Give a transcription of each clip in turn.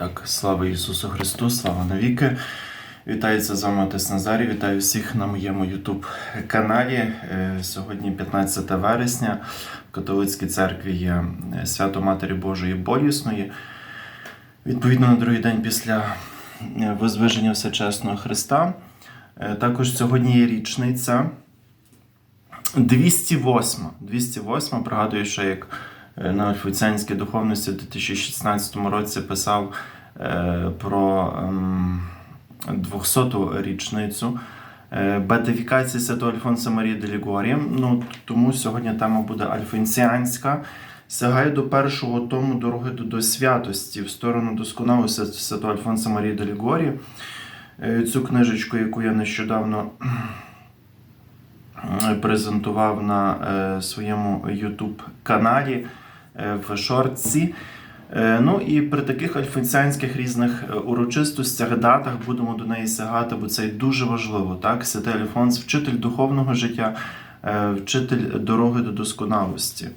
Так, слава Ісусу Христу, слава навіки. Вітається з вами Отець Назарій. Вітаю всіх на моєму YouTube каналі. Е, Сьогодні 15 вересня. В католицькій церкві є е, свято Матері Божої Болісної. Відповідно, на другий день після е, Возвиження Всечесного Христа. Також сьогодні є річниця 208. 208, пригадую, що як на офіціанській духовності в 2016 році писав е, про ем, 200-ту річницю е, бетифікації Святого Альфонса Марії де Лігорі. Ну, тому сьогодні тема буде альфонсіанська. Сягає до першого тому дороги до, святості в сторону досконалості Святого Альфонса Марії де Лігорі. Е, Цю книжечку, яку я нещодавно е, презентував на е, своєму YouTube каналі е, в шортці. Е, Ну і при таких альфонсянських різних е, урочистостях, датах будемо до неї сягати, бо це дуже важливо. Так? Святий Альфонс, вчитель духовного життя, е, вчитель дороги до досконалості.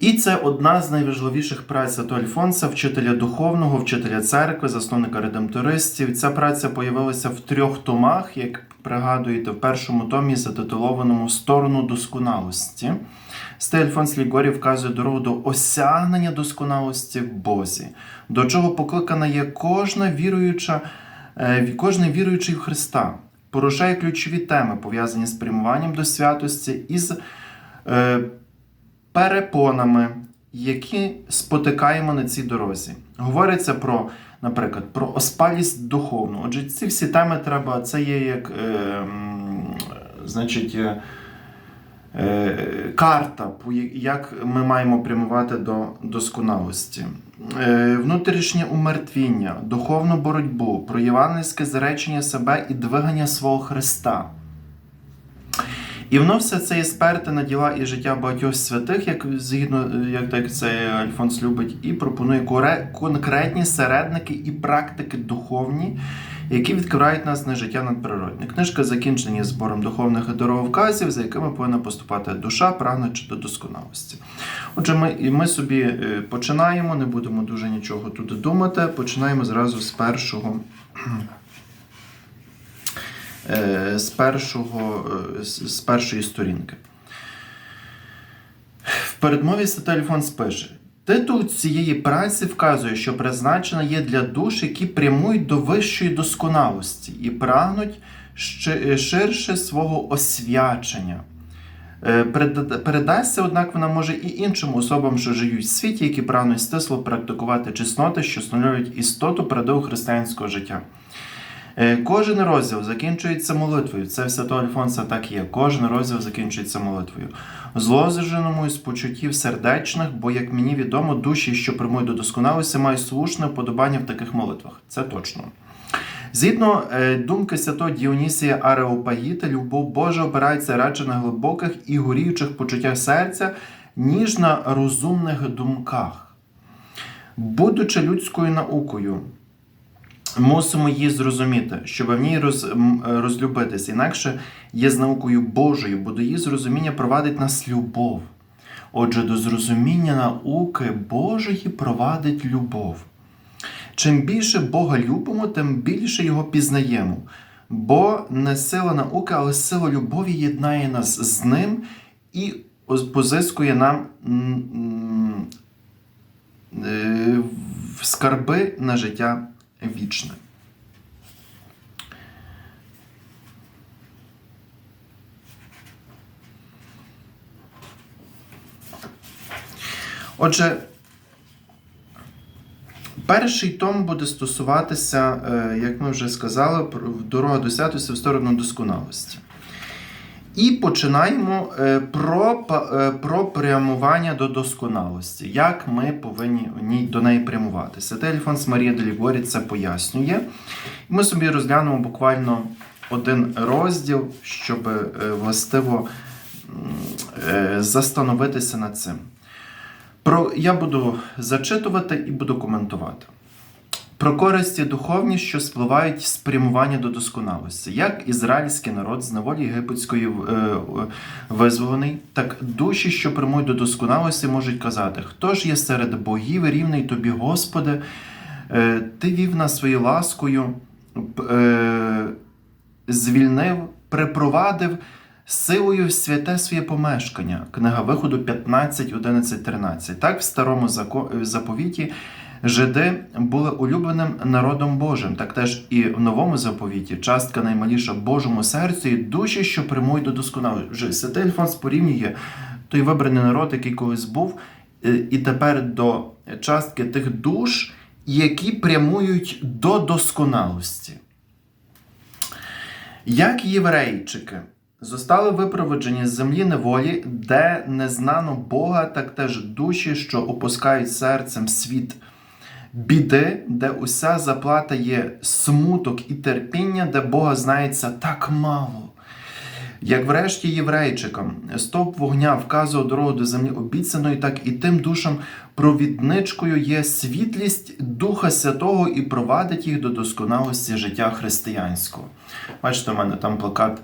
І це одна з найважливіших праць Святого Альфонса, вчителя духовного, вчителя церкви, засновника редемтористів. Ця праця появилася в трьох томах, як пригадуєте, в першому томі затитулованому Сторону досконалості. Святий Альфонс Лігорі вказує дорогу до осягнення досконалості в Бозі, до чого покликана є кожна віруюча, е, кожен віруючий в Христа. Порушає ключові теми, пов'язані з прямуванням до святості із е, перепонами, які спотикаємо на цій дорозі. Говориться про, наприклад, про оспалість духовну. Отже, ці всі теми треба, це є як, е, значить, е, е, карта, як ми маємо прямувати до досконалості. Е, Внутрішнє умертвіння, духовну боротьбу, про євангельське заречення себе і двигання свого Христа. І воно все це є сперте на діла і життя багатьох святих, як згідно як так це Альфонс любить, і пропонує коре- конкретні середники і практики духовні, які відкривають нас на життя надприродне. Книжка закінчення збором духовних дороговказів, за якими повинна поступати душа, прагнучи до досконалості. Отже, ми, і ми собі е, починаємо, не будемо дуже нічого тут думати. Починаємо зразу з першого. Е, З, першого, е, з першої сторінки. В передмові Святий Альфонс пише: Титул цієї праці вказує, що призначена є для душ, які прямують до вищої досконалості і прагнуть щи- ширше свого освячення. Е, Передасться, однак, вона може і іншим особам, що живуть в світі, які прагнуть стисло практикувати чесноти, що становлять істоту передову християнського життя. Е, Кожен розділ закінчується молитвою. Це в Святого Альфонса так є. Кожен розділ закінчується молитвою. Зложеному із почуттів сердечних, бо, як мені відомо, душі, що прямують до досконалості, мають слушне вподобання в таких молитвах. Це точно. Згідно е, думки святого Діонісія Ареопагіта, любов Божа опирається радше на глибоких і горіючих почуттях серця, ніж на розумних думках. Будучи людською наукою, мусимо її зрозуміти, щоб в ній роз, м, розлюбитися. Інакше є з наукою Божою, бо до її зрозуміння провадить нас любов. Отже, до зрозуміння науки Божої провадить любов. Чим більше Бога любимо, тим більше його пізнаємо. Бо не сила науки, але сила любові єднає нас з ним і позискує нам е, скарби на життя вічне. Отже, перший том буде стосуватися, е, як ми вже сказали, дорога до святості в сторону досконалості. І починаємо е, про, е, про прямування до досконалості, як ми повинні до неї прямувати. Святий Альфонс Марія де Лігорі це пояснює. Ми собі розглянемо буквально один розділ, щоб е, властиво застановитися над цим. Про, я буду зачитувати і буду коментувати. Про користі духовні, що спливають з прямування до досконалості, як ізраїльський народ з неволі єгипетської е, е, визволений, так душі, що прямують до досконалості, можуть казати: Хто ж є серед богів рівний тобі, Господи? Е, Ти вів нас своєю ласкою, е, звільнив, припровадив силою святе своє помешкання. Книга виходу 15, 11, 13. Так в старому заповіті жиди були улюбленим народом Божим, так теж і в новому заповіті частка наймаліша Божому серцю і душі, що прямують до досконалості. Святий Альфонс порівнює той вибраний народ, який колись був, е, і тепер до частки тих душ, які прямують до досконалості. Як єврейчики зостали випроводжені з землі неволі, де не знано Бога, так теж душі, що опускають серцем світ біди, де уся заплата є смуток і терпіння, де Бога знається так мало. Як врешті єврейчикам стовп вогня вказував дорогу до землі обіцяної, так і тим душам провідничкою є світлість Духа Святого і провадить їх до досконалості життя християнського. Бачите, у мене там плакат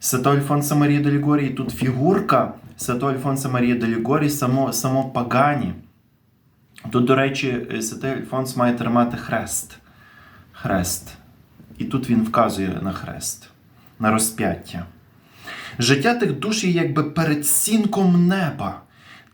Святого Альфонса Марії де Лігорії. Тут фігурка Святого Альфонса Марії де Лігорії, само, само Пагані. Тут, до речі, Святий Альфонс має тримати хрест. Хрест. І тут він вказує на хрест, на розп'яття. Життя тих душ є якби перед сінком неба.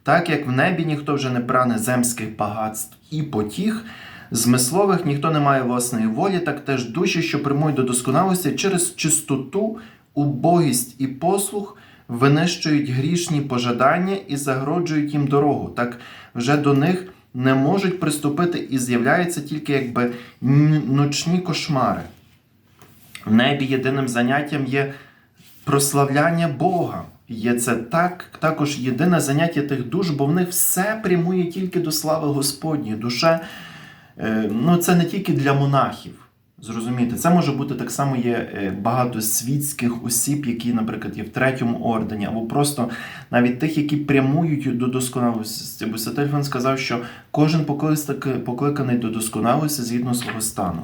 Так як в небі ніхто вже не прагне земських багатств і потіх, змислових ніхто не має власної волі, так теж душі, що прямують до досконалості через чистоту, убогість і послух, винищують грішні пожадання і загороджують їм дорогу. Так вже до них не можуть приступити і з'являються тільки якби ночні кошмари. В небі єдиним заняттям є прославляння Бога. Є це так, також єдине заняття тих душ, бо в них все прямує тільки до слави Господньої. Душа е, ну, це не тільки для монахів. Зрозумієте, це може бути так само є е, багато світських осіб, які, наприклад, є в третьому ордені, або просто навіть тих, які прямують до досконалості. Бо Сетельфон сказав, що кожен поклик- покликаний до досконалості згідно свого стану.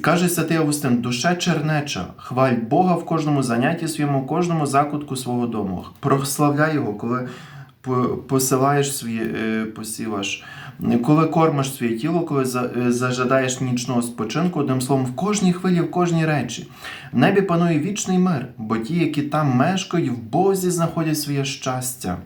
Каже святий Августин, душа чернеча, хваль Бога в кожному занятті своєму, в кожному закутку свого дому. Прославляй його, коли посилаєш своє, е, посіваш, коли кормиш своє тіло, коли е, зажадаєш нічного спочинку, одним словом, в кожній хвилі, в кожній речі. В небі панує вічний мир, бо ті, які там мешкають, в Бозі знаходять своє щастя.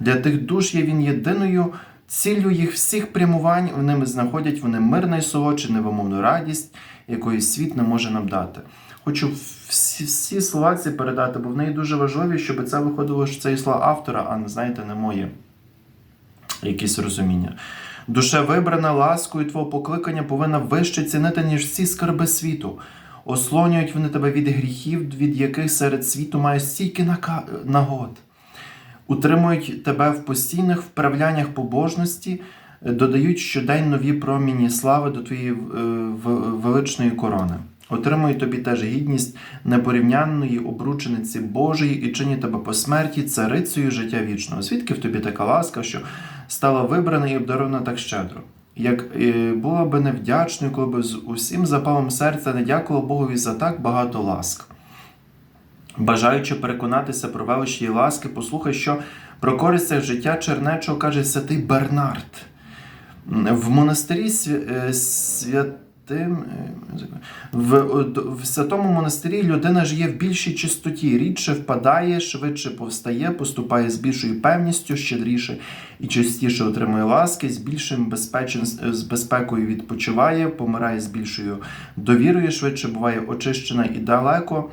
Для тих душ є він єдиною ціллю їх всіх прямувань, в ними знаходять вони мир найсолодший, невимовну радість, якої світ не може нам дати. Хочу всі, всі слова ці передати, бо в неї дуже важливі, щоб це виходило, що це і слова автора, а не знаєте, не моє якісь розуміння. Душа вибрана ласкою твого покликання повинна вище цінити, ніж всі скарби світу. Ослонюють вони тебе від гріхів, від яких серед світу має стільки нагод. Утримують тебе в постійних вправляннях побожності, додають щодень нові проміні слави до твоєї е, величної корони. Отримують тобі теж гідність непорівнянної обручениці Божої і чинять тебе по смерті царицею життя вічного. Звідки в тобі така ласка, що стала вибрана і обдарована так щедро? Як е, була би невдячною, коли б з усім запалом серця не дякувала Богові за так багато ласк. Бажаючи переконатися про велич її ласки, послухай, що про користях життя чернечого каже святий Бернард. В монастирі свя- святим. е, В, в святому монастирі людина жиє в більшій чистоті, рідше впадає, швидше повстає, поступає з більшою певністю, щедріше і частіше отримує ласки, з більшим безпечен, з безпекою відпочиває, помирає з більшою довірою, швидше буває очищена і далеко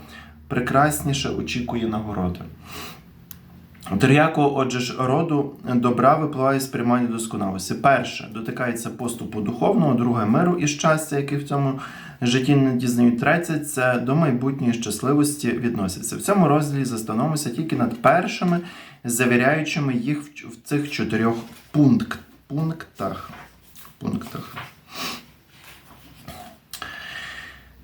прекрасніше очікує нагороди. Тріякого, отже ж, роду добра випливає з приймання досконалості. Перше дотикається поступу духовного, друге миру і щастя, які в цьому житті не дізнають. Третє це до майбутньої щасливості відносяться. В цьому розділі застановимося тільки над першими, завіряючими їх в цих чотирьох пункт, пунктах. пунктах.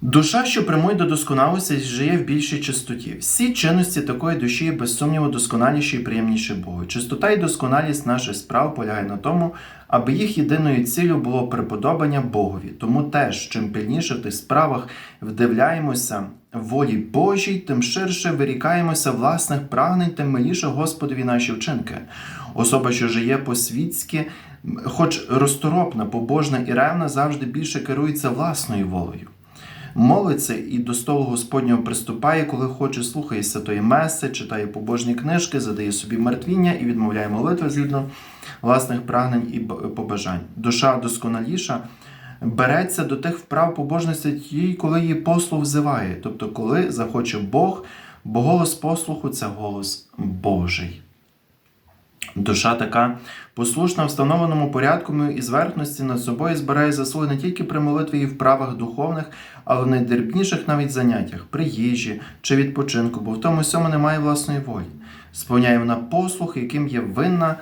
Душа, що прямує до досконалості, живе в більшій чистоті. Всі чинності такої душі без сумніву досконаліші і приємніші Богу. Чистота і досконалість наших справ полягає на тому, аби їх єдиною ціллю було приподобання Богові. Тому теж, чим пильніше в тих справах вдивляємося волі Божій, тим ширше вирікаємося власних прагнень, тим миліше Господові наші вчинки. Особа, що жиє по-світськи, хоч розторопна, побожна і ревна, завжди більше керується власною волею. Молиться і до столу Господнього приступає, коли хоче, слухає святої меси, читає побожні книжки, задає собі мертвіння і відмовляє молитви згідно власних прагнень і побажань. Душа досконаліша береться до тих вправ побожності тієї, коли її послух взиває, тобто коли захоче Бог, бо голос послуху це голос Божий. Душа така послушна встановленому порядку і зверхності над собою збирає заслуги не тільки при молитві і вправах духовних, але в найдрібніших навіть заняттях, при їжі чи відпочинку, бо в тому всьому немає власної волі. Сповняє вона послух, яким є винна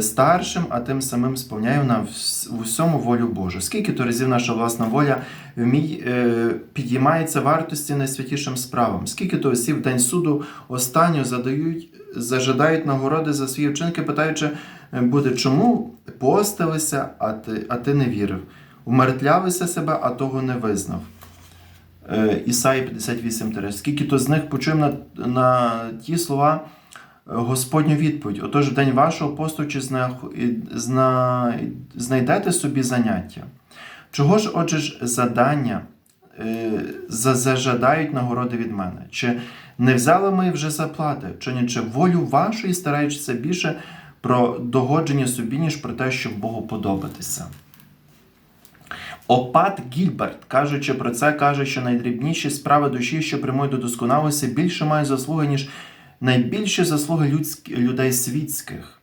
старшим, а тим самим сповняє вона вс- в усьому волю Божу. Скільки то разів наша власна воля е, підіймається вартості найсвятішим справам? Скільки то осіб в день суду останнього задають, зажадають нагороди за свої вчинки, питаючи, е, буде, чому постилися, а ти, а ти не вірив? Умертвлявися себе, а того не визнав. Е, Ісаї 58 Скільки то з них почуємо на, на ті слова е, Господню відповідь. Отож, в день вашого посту чи зна, зна, знайдете собі заняття. Чого ж, отже ж, задання е, зажадають нагороди від мене? Чи не взяли ми вже заплати, чинячи волю вашої, стараючися більше про догодження собі, ніж про те, щоб Богу подобатися? Опат Гільберт, кажучи про це, каже, що найдрібніші справи душі, що прямують до досконалості, більше мають заслуги, ніж найбільші заслуги людськ... людей світських.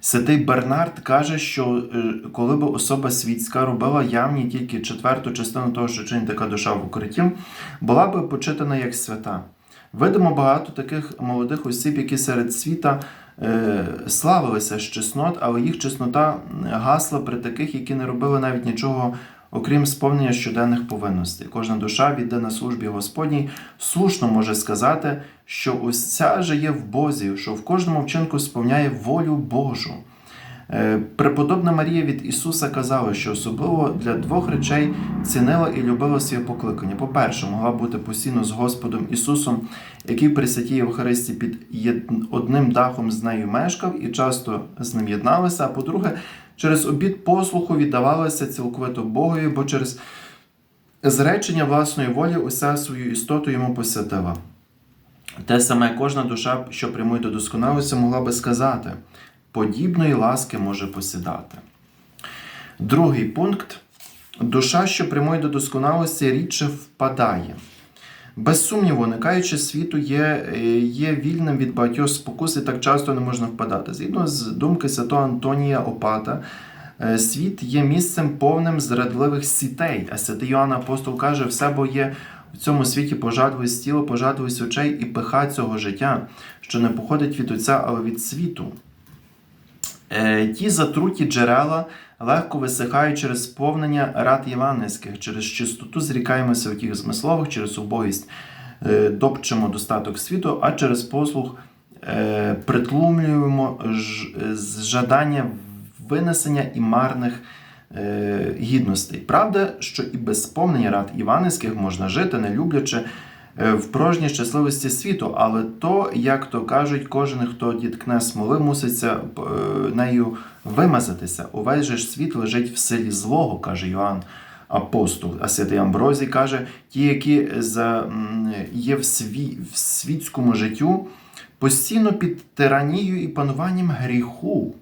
Святий Бернард каже, що е, коли б особа світська робила явні тільки четверту частину того, що чинить така душа в укритті, була би почитана як свята. Видимо багато таких молодих осіб, які серед світа е, славилися з чеснот, але їх чеснота гасла при таких, які не робили навіть нічого, окрім сповнення щоденних повинностей. Кожна душа відде на службі Господній слушно може сказати, що уся жиє в Бозі, що в кожному вчинку сповняє волю Божу. Е, Преподобна Марія від Ісуса казала, що особливо для двох речей цінила і любила своє покликання. По-перше, могла бути постійно з Господом Ісусом, який при святій Євхаристі під одним дахом з нею мешкав і часто з ним єдналася. А по-друге, через обід послуху віддавалася цілковито Богові, бо через зречення власної волі уся свою істоту йому посвятила. Те саме кожна душа, що прямує до досконалості, могла би сказати, подібної ласки може посідати. Другий пункт. Душа, що прямує до досконалості, рідше впадає. Без сумніву, уникаючи світу, є, е, є вільним від багатьох спокус і так часто не можна впадати. Згідно з думки святого Антонія Опата, е, світ є місцем повним зрадливих сітей. А святий Йоанн Апостол каже, все бо є в цьому світі пожадливість тіла, пожадливість очей і пиха цього життя, що не походить від Отця, але від світу. Е, Ті затруті джерела легко висихають через сповнення рад євангельських, через чистоту зрікаємося у тих змислових, через убогість е, допчемо достаток світу, а через послуг е, притлумлюємо жадання винесення і марних е, гідностей. Правда, що і без сповнення рад іванівських можна жити, не люблячи е, в прожній щасливості світу, але то, як то кажуть, кожен, хто діткне смоли, муситься е, нею вимазатися. Увесь же світ лежить в силі злого, каже Йоанн. Апостол, а святий Амброзій каже, ті, які за, є в, сві, в світському життю, постійно під тиранією і пануванням гріху.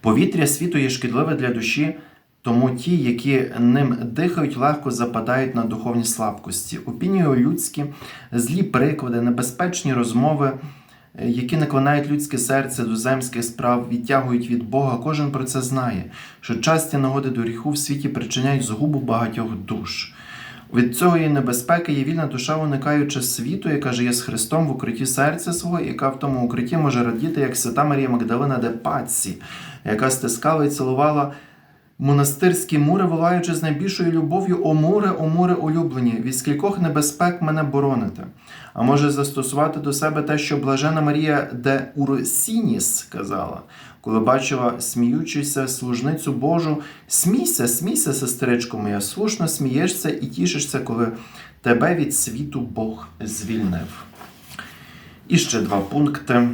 Повітря світу є шкідливе для душі, тому ті, які ним дихають, легко западають на духовні слабкості. Опінію людські, злі приклади, небезпечні розмови, е, які наклонають людське серце до земських справ, відтягують від Бога. Кожен про це знає, що часті нагоди до гріху в світі причиняють згубу багатьох душ. Від є небезпеки є вільна душа, уникаючи світу, яка живе з Христом в укритті серця свого, яка в тому укритті може радіти, як свята Марія Магдалина де Паці, яка стискала і цілувала Монастирські мури, волаючи з найбільшою любов'ю, о муре, о муре улюблені, від скількох небезпек мене бороните. А може застосувати до себе те, що блажена Марія де Урсініс казала, коли бачила сміючися служницю Божу, смійся, смійся, сестричко моя, слушно смієшся і тішишся, коли тебе від світу Бог звільнив. І ще два пункти.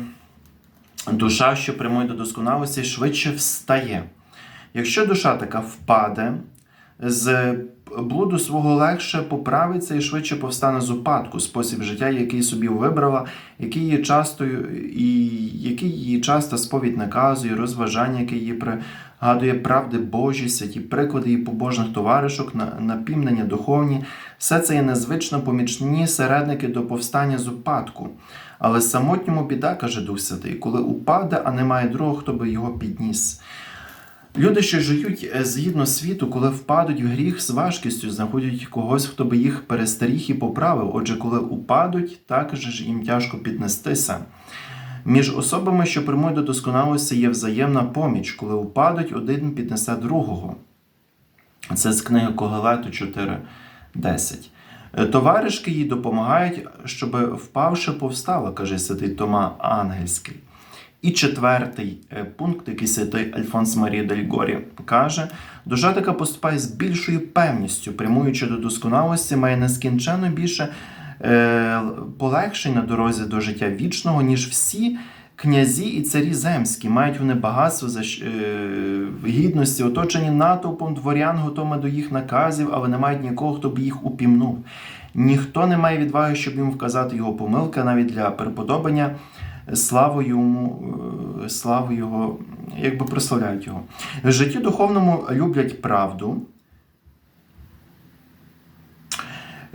Душа, що прямує до досконалості, швидше встає. Якщо душа така впаде, з блуду свого легше поправиться і швидше повстане з упадку, спосіб життя, який собі вибрала, який її часто, і який її часто сповідь наказує, розважання, яке її пригадує правди Божі, святі приклади її побожних товаришок, на- напівнення духовні, все це є незвично помічні середники до повстання з упадку. Але самотньому біда, каже Дух Святий, коли упаде, а немає другого, хто би його підніс. Люди, що живуть е, згідно світу, коли впадуть в гріх з важкістю, знаходять когось, хто би їх перестеріг і поправив. Отже, коли упадуть, також ж їм тяжко піднестися. Між особами, що прямують до досконалості, є взаємна поміч, коли упадуть, один піднесе другого. Це з книги Когелету 4.10. Е, Товаришки їй допомагають, щоб впавши повстала, каже святий Тома Ангельський. І четвертий е, пункт, який святий Альфонс Марія Дель Горі каже: душа така поступає з більшою певністю, прямуючи до досконалості, має нескінченно більше е, полегшень на дорозі до життя вічного, ніж всі князі і царі земські. Мають вони багатство за е, гідності, оточені натовпом дворян, готовими до їх наказів, але не мають нікого, хто б їх упімнув. Ніхто не має відваги, щоб їм вказати його помилки, навіть для приподобання славу йому, е, славу його, якби прославляють його. В житті духовному люблять правду,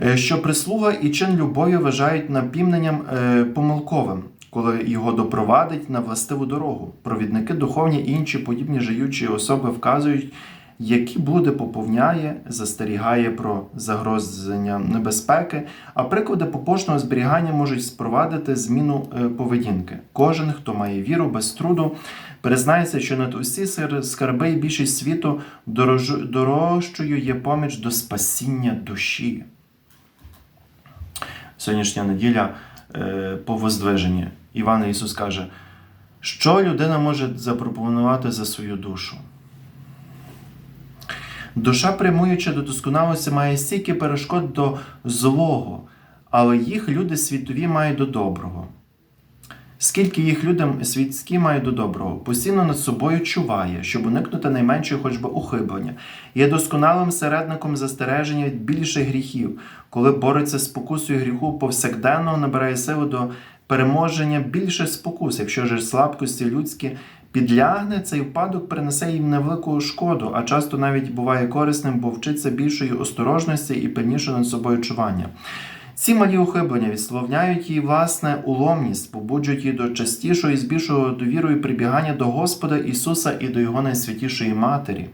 е, що прислуга і чин любові вважають напівненням е, помилковим, коли його допровадить на властиву дорогу. Провідники духовні і інші подібні жиючі особи вказують, які блуди поповняє, застерігає про загрозення небезпеки, а приклади побожного зберігання можуть спровадити зміну е, поведінки. Кожен, хто має віру без труду, признається, що над усі скарби і більшість світу дорож- дорожчою є поміч до спасіння душі. Сьогоднішня неділя е, по воздвиженні. Іван Ісус каже, що людина може запропонувати за свою душу. Душа, прямуючи до досконалості, має стільки перешкод до злого, але їх люди світові мають до доброго. Скільки їх людям світські мають до доброго, постійно над собою чуває, щоб уникнути найменшої хоч би ухиблення, є досконалим середником застереження від більших гріхів, коли бореться з спокусою гріху, повсякденно набирає силу до переможення більших спокус, якщо ж слабкості людські підлягне, цей впадок принесе їм невелику шкоду, а часто навіть буває корисним, бо вчиться більшої осторожності і пильніше над собою чування. Ці малі ухиблення відсловняють її власне уломність, побуджують її до частішого і з більшого довірою прибігання до Господа Ісуса і до Його найсвятішої Матері.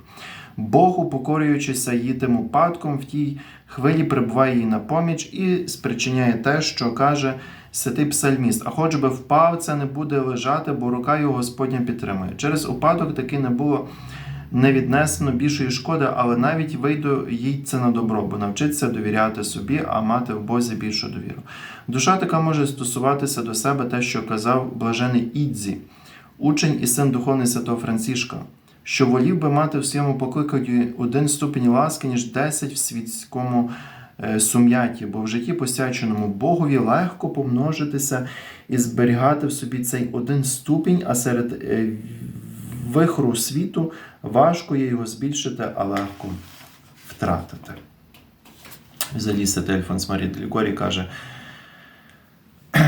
Бог, упокорюючися її тим упадком, в тій хвилі прибуває їй на поміч і спричиняє те, що каже святий псальміст. А хоч би впав, це не буде лежати, бо рука його Господня підтримує. Через упадок таки не було не віднесено більшої шкоди, але навіть вийду їй це на добро, бо навчиться довіряти собі, а мати в Бозі більшу довіру. Душа така може стосуватися до себе те, що казав блажений Ідзі, учень і син духовний святого Францішка, що волів би мати в своєму покликанні один ступінь ласки, ніж десять в світському сум'яті, бо в житті посвяченому Богові легко помножитися і зберігати в собі цей один ступінь, а серед е, вихру світу важко є його збільшити, а легко втратити. Взагалі святий Альфонс Марій Делігорі каже,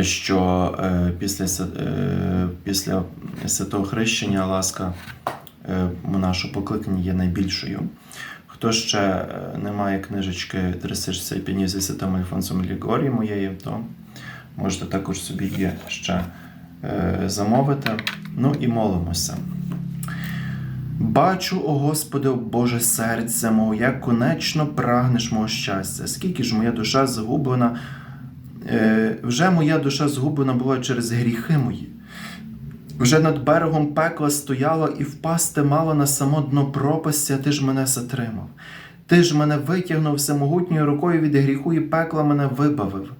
що е, після, е, після святого хрещення ласка е, нашого покликання є найбільшою. Хто ще е, не має книжечки 360 пінів зі святим Альфонсом Лігорі моєї, то можете також собі її ще е, замовити. Ну і молимося. Бачу, о Господи, о Боже серце мого, як конечно прагнеш мого щастя, скільки ж моя душа згублена, е, вже моя душа згублена була через гріхи мої. Вже над берегом пекла стояло і впасти мало на само дно пропасті, а ти ж мене затримав. Ти ж мене витягнув всемогутньою рукою від гріху і пекла мене вибавив.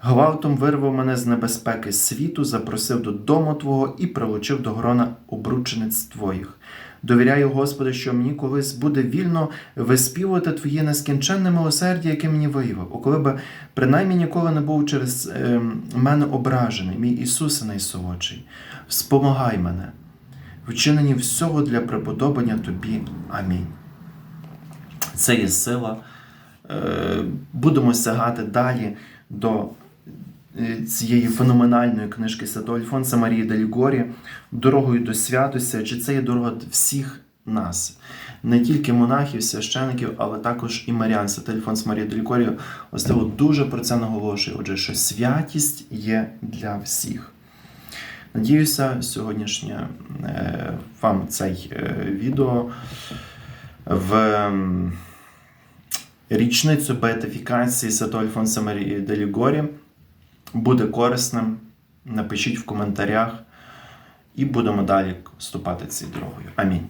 Гвалтом вирвав мене з небезпеки світу, запросив додому Твого і прилучив до грона обручениць Твоїх. Довіряю, Господи, що мені колись буде вільно виспівувати Твоє нескінченне милосердя, яке мені виявив. О, коли би принаймні ніколи не був через е, мене ображений, мій Ісусе найсолодший. Спомагай мене, вчинені всього для приподобання Тобі. Амінь. Це є сила. Е, Будемо сягати далі до е, цієї феноменальної книжки Святого Альфонса Марії Делігорі дорогою до святості, чи це є дорога всіх нас, не тільки монахів, священиків, але також і марян. Святий Альфонс Марія Делігорі Остило дуже про це наголошує. Отже, що святість є для всіх. Надіюся, сьогоднішнє е, вам цей е, відео в річницю беатифікації Святого Альфонса Марії Делігорі буде корисним. Напишіть в коментарях і будемо далі вступати цією дорогою. Амінь.